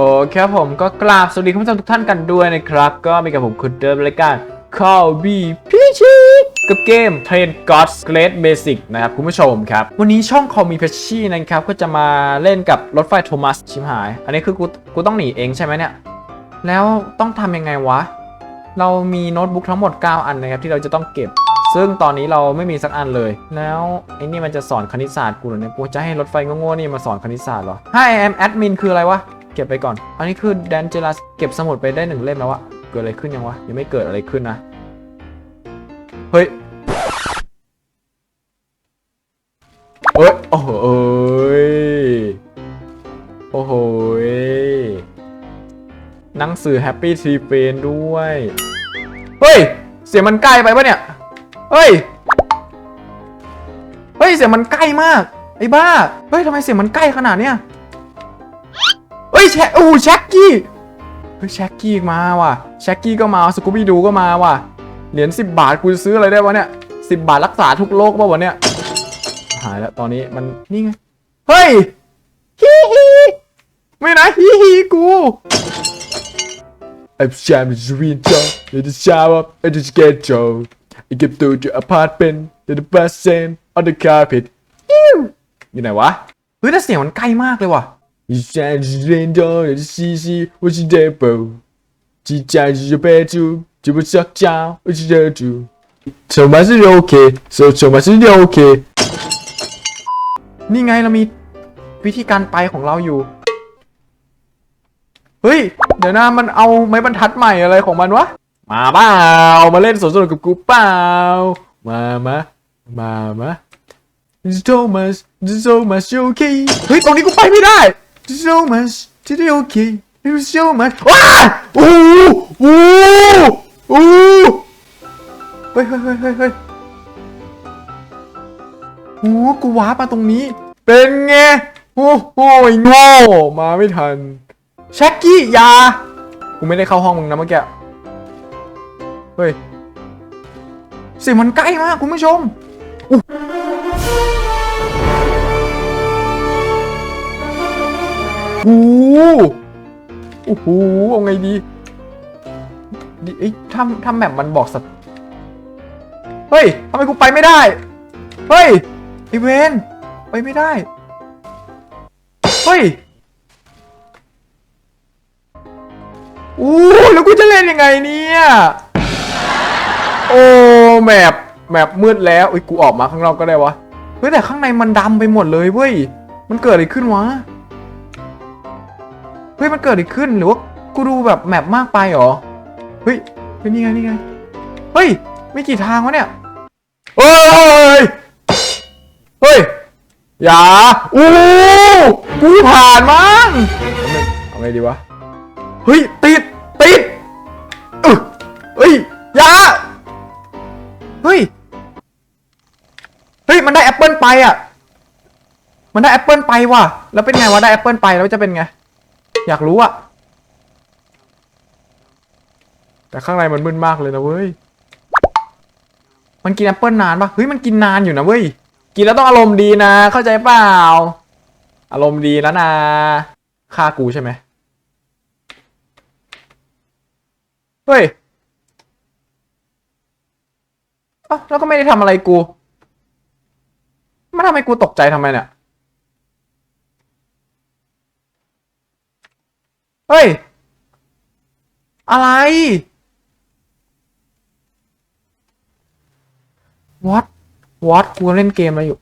โอเคครับผมก็กราบสวัสดีคุณผู้ชมทุกท่านกันด้วยนะครับ ก็มีกับผมคุณเดิมรายการ Call B พีชีกับเกม Train Gods Great Basic นะครับ คุณผู้ชมครับ วันนี้ช่อง Call Me p e c h y นะครับ ก็จะมาเล่นกับรถไฟโทมัสชิมหาย อันนี้คือกูกูต้องหนีเองใช่ไหมเนี่ย แล้วต้องทำยังไงวะ เรามีโน้ตบุ๊กทั้งหมด 9 อันนะครับ ที่เราจะต้องเก็บ ซึ่งตอนนี้เราไม่มีสักอันเลย แล้วไอ้นี่มันจะสอนคณิตศาสตร์กูเหรอเนี่ยกูจะให้รถไฟโง่ๆนี่มาสอนคณิตศาสตร์เหรอ Hi I'm admin คืออะไรวะ ก็บไปก่อน อันนี้คือ Dangerous เก็บสมุดไปได้หนึ่งเล่มแล้วอะเกิดอะไรขึ้นยังวะ ยังไม่เกิดอะไรขึ้นนะ เฮ้ยเอ้ย โอ้โหเอ้ยโอ้โหหนังสือ Happy Tree f r i e n d ด้วย เฮ้ย เสียงมันใกล้ไปปะเนี่ย เฮ้ย เฮ้ย เสียงมันใกล้มาก ไอ้บ้า เฮ้ยทำไมเสียงมันใกล้ขนาดเนี้ย ฮ้ยแชโอ้แช็กกี้เฮ้ยแช็กกี้มาว่ะแช็กกี้ก็มาสกูบี้ดูก็มาว่ะเหรียญ10 บาทกูจะซื้ออะไรได้วะเนี่ย10 บาทรักษาทุกโรคป่ะวะเนี่ยหายแล้วตอนนี้มันนี่ไงเฮ้ยฮิฮิไม่นะฮิฮิกู I'm Sam Zwinter, in the shower, in the schedule. I get to the apartment, to the bus and on the carpet. อยู่ไหนวะ เฮ้ยแต่เสียงมันใกล้มากเลยว่ะ I'm Sam Zwinter, in the CC, what's your depot? 机甲是白猪，就不想讲，我是热猪。筹码是 OK，所以筹码是 OK。นี่ไงเรามีวิธีการไปของเราอยู่ เฮ้ย เดี๋ยวนะมันเอาไม้บรรทัดใหม่อะไรของมันวะ มาเปล่ามาเล่นสวนสนุกกับกูเปล่า มามามามาโทมัสโทมัสโอเคเฮ้ย ตรงนี้กูไปไม่ได้ โทมัสที่ได้โอเคโทมัสว้าโอ้โหโอ้โหโอ้โหเฮ้ยเฮ้ยเฮ้ยเฮ้ยเฮ้ยโอ้กูว้ามาตรงนี้ เป็นไง โอ้โหโง่มาไม่ทันแช็กกี้ยากูไม่ได้เข้าห้องมึงนะเมื่อกี้เฮ้ยเสียงมันใกล้มากคุณผู้ชมอู้หู โอ้โหเอาไงดีดิเอ้ยทำทำแบบมันบอกสัตว์เฮ้ยทำไมกูไปไม่ได้ เฮ้ยไอเวนไปไม่ได้ เฮ้ยอู้แล้วกูจะเล่นยังไงเนี่ยโอ้แมปแมปมืดแล้วอุ้ยกูออกมาข้างนอกก็ได้วะเฮ้ยแต่ข้างในมันดำไปหมดเลยเว้ยมันเกิดอะไรขึ้นวะ เฮ้ยมันเกิดอะไรขึ้นหรือว่ากูดูแบบแมปมากไปหรอเฮ้ยเฮ้ยนี่ไงนี่ไงเฮ้ยไม่กี่ทางวะเนี่ยเฮ้ยเฮ้ยอย่าอู้กูผ่านมั้งเอาไงดีวะเฮ้ยติดติดอึเฮ้ยอย่าเฮ้ยเฮ้ยมันได้แอปเปิลไปอะมันได้แอปเปิลไปว่ะแล้วเป็นไงวะได้แอปเปิลไปแล้วจะเป็นไง อยากรู้อะแต่ข้างในมันมึนมากเลยนะเว้ย มันกินแอปเปิลนานปะเฮ้ยมันกินนานอยู่นะเว้ย กินแล้วต้องอารมณ์ดีนะ เข้าใจเปล่า อารมณ์ดีแล้วนะฆ่ากูใช่ไหมเฮ้ยอ้าแล้วก็ไม่ได้ทำอะไรกูมาทำให้กูตกใจทำไมเนี่ย เฮ้ย อะไร what what กูเล่นเกมอะไรอยู่